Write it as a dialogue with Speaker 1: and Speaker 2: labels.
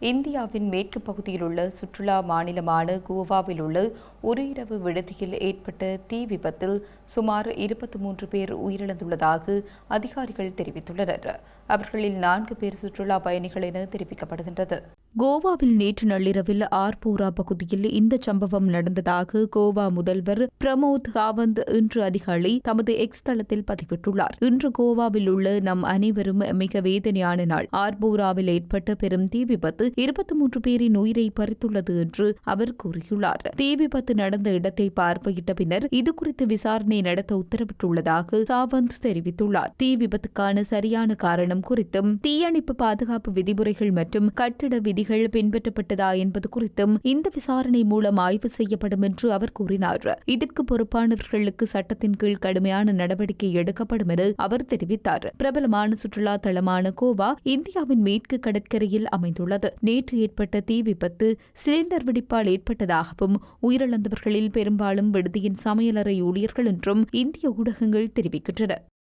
Speaker 1: இந்தியாவின் மேற்கு பகுதியில் உள்ள சுற்றுலா மாநிலமான கோவாவில் உள்ள ஒரு இரவு விடுதியில் ஏற்பட்ட தீ விபத்தில் சுமார் இருபத்தி மூன்று பேர் உயிரிழந்துள்ளதாக அதிகாரிகள் தெரிவித்துள்ளனர். அவர்களில் நான்கு பேர் சுற்றுலா பயணிகள் என தெரிவிக்கப்படுகின்றது. கோவாவில் நேற்று நள்ளிரவில் ஆர்பூரா பகுதியில் இந்த சம்பவம் நடந்ததாக கோவா முதல்வர் பிரமோத் சாவந்த் இன்று அதிகாலை தமது எக்ஸ் தளத்தில் பதிவிட்டுள்ளார். இன்று கோவாவில் உள்ள நம் அனைவரும் மிக வேதனையான நாள். ஆர்பூராவில் ஏற்பட்ட பெரும் தீ விபத்து இருபத்தி மூன்று பேரின் உயிரை பறித்துள்ளது என்று அவர் கூறியுள்ளார். தீ விபத்து நடந்த இடத்தை பார்வையிட்ட பின்னர் இதுகுறித்து விசாரணை நடத்த உத்தரவிட்டுள்ளதாக சாவந்த் தெரிவித்துள்ளார். தீ விபத்துக்கான சரியான காரணம் குறித்தும் தீயணைப்பு பாதுகாப்பு விதிமுறைகள் மற்றும் கட்டிட விதிகள் பின்பற்றப்பட்டதா என்பது குறித்தும் இந்த விசாரணை மூலம் ஆய்வு செய்யப்படும் என்று அவர் கூறினார். இதற்கு பொறுப்பானவர்களுக்கு சட்டத்தின் கீழ் கடுமையான நடவடிக்கை எடுக்கப்படும் என அவர் தெரிவித்தார். பிரபலமான சுற்றுலா தளமான கோவா இந்தியாவின் மேற்கு கடற்கரையில் அமைந்துள்ளது. நேற்று ஏற்பட்ட தீ விபத்து சிலிண்டர் வெடிப்பால் ஏற்பட்டதாகவும் உயிரிழந்தவர்களில் பெரும்பாலும் விடுதியின் சமையலறை ஊழியர்கள் என்றும் இந்திய ஊடகங்கள் தெரிவிக்கின்றன.